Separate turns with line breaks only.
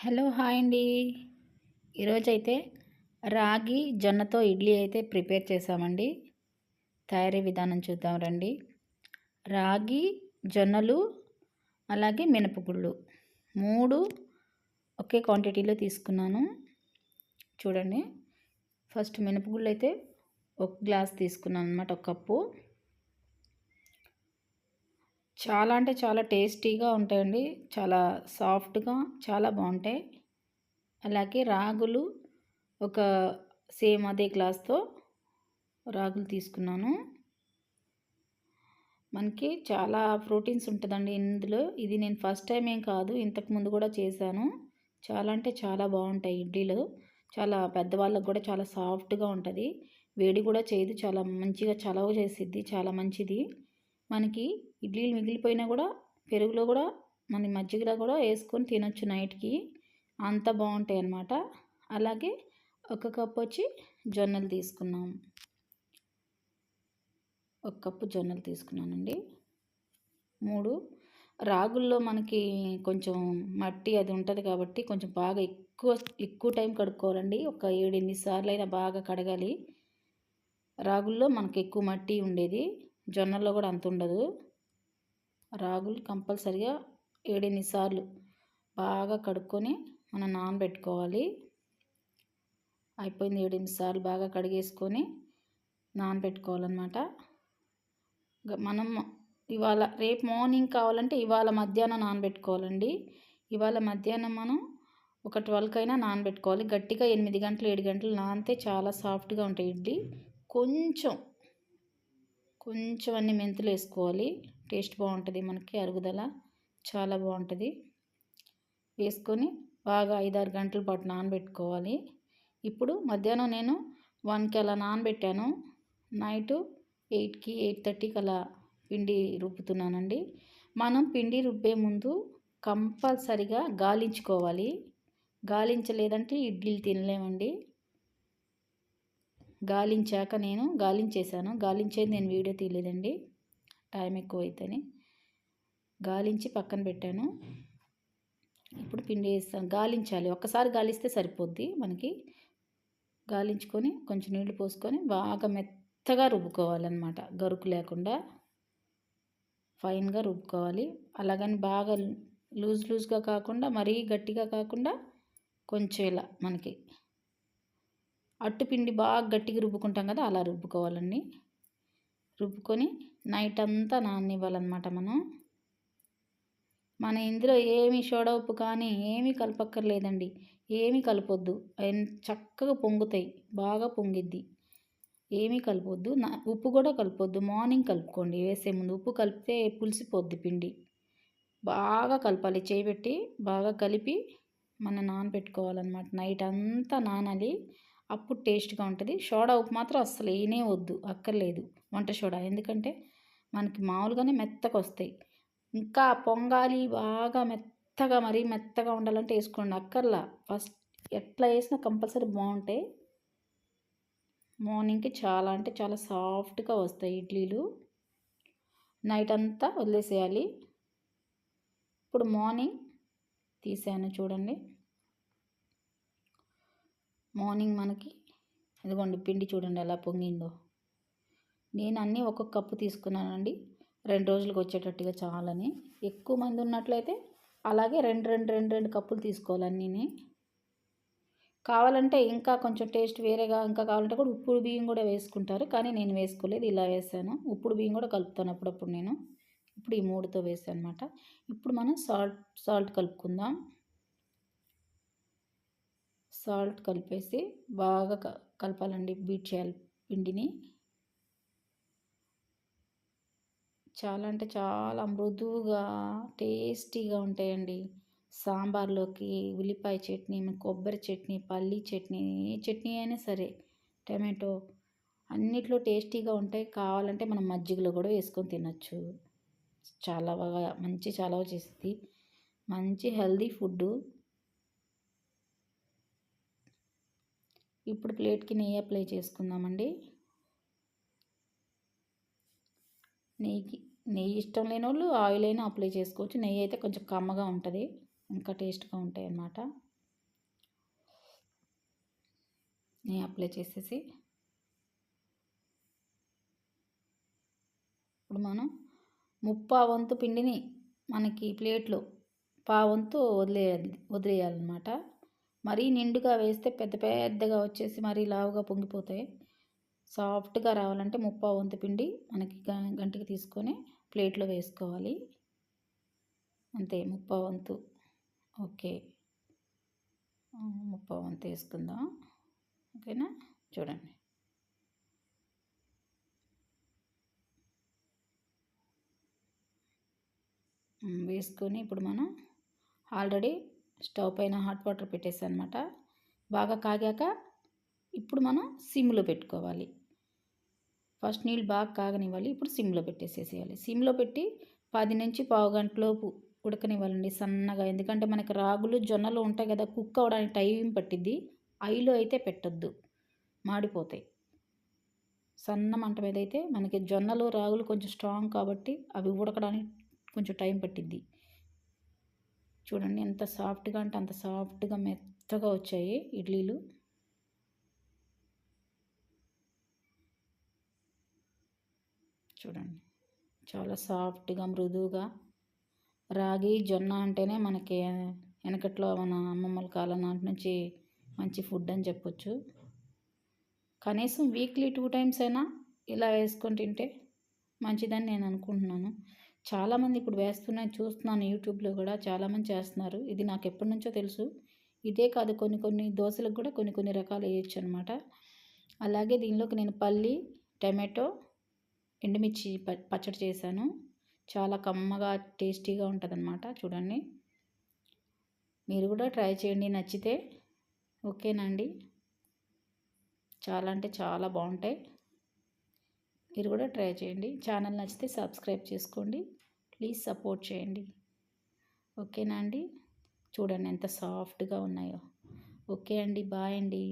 Hello hi అండి. ఈరోజైతే రాగి జొన్నతో ఇడ్లీ అయితే ప్రిపేర్ చేసామండి. తయారీ విధానం చూద్దాం రండి. రాగి జొన్నలు అలాగే మినపగుళ్ళు మూడు ఒకే క్వాంటిటీలో తీసుకున్నాను. చూడండి. ఫస్ట్ మినపగుళ్ళు అయితే ఒక గ్లాస్ తీసుకున్నాను అనమాట ఒక కప్పు. చాలా అంటే చాలా టేస్టీగా ఉంటాయండి. చాలా సాఫ్ట్గా చాలా బాగుంటాయి. అలాగే రాగులు ఒక సేమ్ అదే గ్లాస్తో రాగులు తీసుకున్నాను. మనకి చాలా ప్రోటీన్స్ ఉంటుందండి ఇందులో. ఇది నేను ఫస్ట్ టైం ఏం కాదు ఇంతకుముందు కూడా చేశాను. చాలా అంటే చాలా బాగుంటాయి ఇడ్లీలు. చాలా పెద్దవాళ్ళకు కూడా చాలా సాఫ్ట్గా ఉంటుంది. వేడి కూడా చేయదు చాలా మంచిగా చలవ చేసిద్ది చాలా మంచిది. మనకి ఇడ్లీలు మిగిలిపోయినా కూడా పెరుగులో కూడా మన మజ్జిగలో కూడా వేసుకొని తినొచ్చు నైట్కి. అంత బాగుంటాయి అన్నమాట. అలాగే ఒక కప్పు వచ్చి జొన్నలు తీసుకున్నాం. ఒక కప్పు జొన్నలు తీసుకున్నానండి. మూడు. రాగుల్లో మనకి కొంచెం మట్టి అది ఉంటుంది కాబట్టి కొంచెం బాగా ఎక్కువ ఎక్కువ టైం కడుక్కోవాలండి. ఒక ఏడు ఎనిమిది సార్లు అయినా బాగా కడగాలి. రాగుల్లో మనకి ఎక్కువ మట్టి ఉండేది. జొన్నల్లో కూడా అంత ఉండదు. రాగులు కంపల్సరిగా ఏడెనిమిది సార్లు బాగా కడుక్కొని మనం నానబెట్టుకోవాలి. అయిపోయింది ఏడెనిమిది సార్లు బాగా కడిగేసుకొని నానబెట్టుకోవాలన్నమాట. మనం ఇవాళ రేపు మార్నింగ్ కావాలంటే ఇవాళ మధ్యాహ్నం నానబెట్టుకోవాలండి. ఇవాళ మధ్యాహ్నం మనం ఒక ట్వెల్వ్కి అయినా నానబెట్టుకోవాలి. గట్టిగా ఎనిమిది గంటలు ఏడు గంటలు నానితే చాలా సాఫ్ట్గా ఉంటాయి ఇడ్లీ కొంచెం కొంచెం అన్ని మెంతులు వేసుకోవాలి. టేస్ట్ బాగుంటుంది మనకి అరుగుదల చాలా బాగుంటుంది. వేసుకొని బాగా ఐదారు గంటల పాటు నానబెట్టుకోవాలి. ఇప్పుడు మధ్యాహ్నం నేను వన్కి అలా నానబెట్టాను. నైట్ ఎయిట్కి ఎయిట్ థర్టీకి అలా పిండి రుబ్బుతున్నానండి. మనం పిండి రుబ్బే ముందు కంపల్సరిగా గాలించుకోవాలి. గాలించలేదంటే ఇడ్లీలు తినలేమండి. గాలించాక నేను గాలించేసాను గాలించేది నేను వీడియో తీయలేదండి. టైం ఎక్కువ అయితేనే గాలించి పక్కన పెట్టాను. ఇప్పుడు పిండి వేస్తాను. గాలించాలి. ఒక్కసారి గాలిస్తే సరిపోద్ది మనకి. గాలించుకొని కొంచెం నీళ్ళు పోసుకొని బాగా మెత్తగా రుబ్బుకోవాలన్నమాట. గరుకు లేకుండా ఫైన్గా రుబ్బుకోవాలి. అలాగని బాగా లూజ్ లూజ్గా కాకుండా మరీ గట్టిగా కాకుండా కొంచెం ఇలా మనకి అట్టుపిండి బాగా గట్టిగా రుబ్బుకుంటాం కదా అలా రుబ్బుకోవాలండి. రుబ్బుకొని నైట్ అంతా నాననివ్వాలన్నమాట మనం. మన ఇందులో ఏమి సోడా ఉప్పు కానీ ఏమీ కలపక్కర్లేదండి. ఏమీ కలపొద్దు. చక్కగా పొంగుతాయి. బాగా పొంగిద్ది. ఏమీ కలపొద్దు. ఉప్పు కూడా కలపొద్దు. మార్నింగ్ కలుపుకోండి. వేసే ముందు ఉప్పు కలిపితే పులిసిపోద్ది పిండి. బాగా కలపాలి. చేయబెట్టి బాగా కలిపి మనం నానబెట్టుకోవాలన్నమాట. నైట్ అంతా నానాలి. అప్పుడు టేస్ట్గా ఉంటుంది. సోడా ఉప్పు మాత్రం అస్సలు వేయనే వద్దు అక్కర్లేదు వంట సోడా ఎందుకంటే మనకి మామూలుగానే మెత్తగా వస్తాయి ఇంకా పొంగాలి బాగా మెత్తగా మరీ మెత్తగా ఉండాలంటే వేసుకోండి అక్కర్లా. ఫస్ట్ ఎట్లా వేసినా కంపల్సరీ బాగుంటాయి మార్నింగ్కి చాలా అంటే చాలా సాఫ్ట్గా వస్తాయి ఇడ్లీలు. నైట్ అంతా వదిలేసేయాలి. ఇప్పుడు మార్నింగ్ తీసాను చూడండి. మార్నింగ్ మనకి ఇదిగోండి పిండి చూడండి ఎలా పొంగిందో. నేను అన్నీ ఒక్కొక్క కప్పు తీసుకున్నానండి. రెండు రోజులకు వచ్చేటట్టుగా చాలని. ఎక్కువ మంది ఉన్నట్లయితే అలాగే రెండు రెండు రెండు రెండు కప్పులు తీసుకోవాలి కావాలంటే ఇంకా కొంచెం టేస్ట్ వేరేగా ఇంకా కావాలంటే కూడా ఉప్పుడు బియ్యం కూడా వేసుకుంటారు. కానీ నేను వేసుకోలేదు ఇలా వేసాను. ఉప్పుడు బియ్యం కూడా కలుపుతాను అప్పుడప్పుడు నేను. ఇప్పుడు ఈ మూడుతో వేసాను అనమాట ఇప్పుడు మనం సాల్ట్ సాల్ట్ కలుపుకుందాం. సాల్ట్ కలిపేసి బాగా కలపాలండి బీట్ చేయాలి పిండిని. చాలా అంటే చాలా మృదువుగా టేస్టీగా ఉంటాయండి. సాంబార్లోకి ఉల్లిపాయ చట్నీ కొబ్బరి చట్నీ పల్లీ చట్నీ ఏ చట్నీ అయినా సరే టమాటో అన్నిట్లో టేస్టీగా ఉంటాయి. కావాలంటే మనం మజ్జిగలో కూడా వేసుకొని తినచ్చు. చాలా బాగా మంచి చాలా చేస్తుంది. మంచి హెల్దీ ఫుడ్డు. ఇప్పుడు ప్లేట్కి నెయ్యి అప్లై చేసుకుందామండి. నెయ్యికి నెయ్యి ఇష్టం లేని వాళ్ళు ఆయిల్ అయినా అప్లై చేసుకోవచ్చు. నెయ్యి అయితే కొంచెం కమ్మగా ఉంటుంది. ఇంకా టేస్ట్గా ఉంటాయి అన్నమాట నెయ్యి అప్లై చేసేసి ఇప్పుడు మనం ముప్పా వంతు పిండిని మనకి ప్లేట్లో పావంతు వదిలేయాలి వదిలేయాలన్నమాట. మరీ నిండుగా వేస్తే పెద్ద పెద్దగా వచ్చేసి మరీ లావుగా పొంగిపోతాయి. సాఫ్ట్గా రావాలంటే ముప్పా వంతు పిండి మనకి గంటికి తీసుకొని ప్లేట్లో వేసుకోవాలి. అంతే ముప్పా వంతు. ఓకే. ముప్పా వంతు వేసుకుందాం. ఓకేనా? చూడండి. వేసుకొని ఇప్పుడు మనం ఆల్రెడీ స్టవ్ పైన హాట్ వాటర్ పెట్టేసి అనమాట బాగా కాగాక ఇప్పుడు మనం సిమ్లో పెట్టుకోవాలి. ఫస్ట్ నీళ్ళు బాగా కాగనివ్వాలి. ఇప్పుడు సిమ్లో పెట్టేసేసేయాలి. సిమ్లో పెట్టి పది నుంచి పావు గంటలోపు ఉడకనివ్వాలండి సన్నగా. ఎందుకంటే మనకి రాగులు జొన్నలు ఉంటాయి కదా కుక్ అవ్వడానికి టైం పట్టిద్ది. ఐలో అయితే పెట్టద్దు. మాడిపోతాయి. సన్న మంట మీద అయితే మనకి జొన్నలు రాగులు కొంచెం స్ట్రాంగ్ కాబట్టి అవి ఉడకడానికి కొంచెం టైం పట్టిద్ది. చూడండి ఎంత సాఫ్ట్గా అంటే అంత సాఫ్ట్గా మెత్తగా వచ్చాయి ఇడ్లీలు. చూడండి చాలా సాఫ్ట్గా మృదువుగా. రాగి జొన్న అంటేనే మనకి వెనకట్లో మన అమ్మమ్మల కాలం నాటి నుంచి మంచి ఫుడ్ అని చెప్పొచ్చు. కనీసం వీక్లీ టూ టైమ్స్ అయినా ఇలా వేసుకొని తింటే మంచిదని నేను అనుకుంటున్నాను. చాలామంది ఇప్పుడు వేస్తున్నాయి చూస్తున్నాను యూట్యూబ్లో కూడా చాలామంది చేస్తున్నారు. ఇది నాకు ఎప్పటి నుంచో తెలుసు. ఇదే కాదు కొన్ని కొన్ని దోశలకు కూడా కొన్ని కొన్ని రకాలు వేయచ్చు అనమాట అలాగే దీనిలోకి నేను పల్లి టమాటో ఎండుమిర్చి పచ్చడి చేశాను. చాలా కమ్మగా టేస్టీగా ఉంటుందన్నమాట చూడండి. మీరు కూడా ట్రై చేయండి నచ్చితే. ఓకేనండి చాలా అంటే చాలా బాగుంటాయి. మీరు కూడా ట్రై చేయండి. ఛానల్ నచ్చితే సబ్స్క్రైబ్ చేసుకోండి. ప్లీజ్ సపోర్ట్ చేయండి. ఓకేనా అండి? చూడండి ఎంత సాఫ్ట్గా ఉన్నాయో. ఓకే అండి. బాయ్ అండి.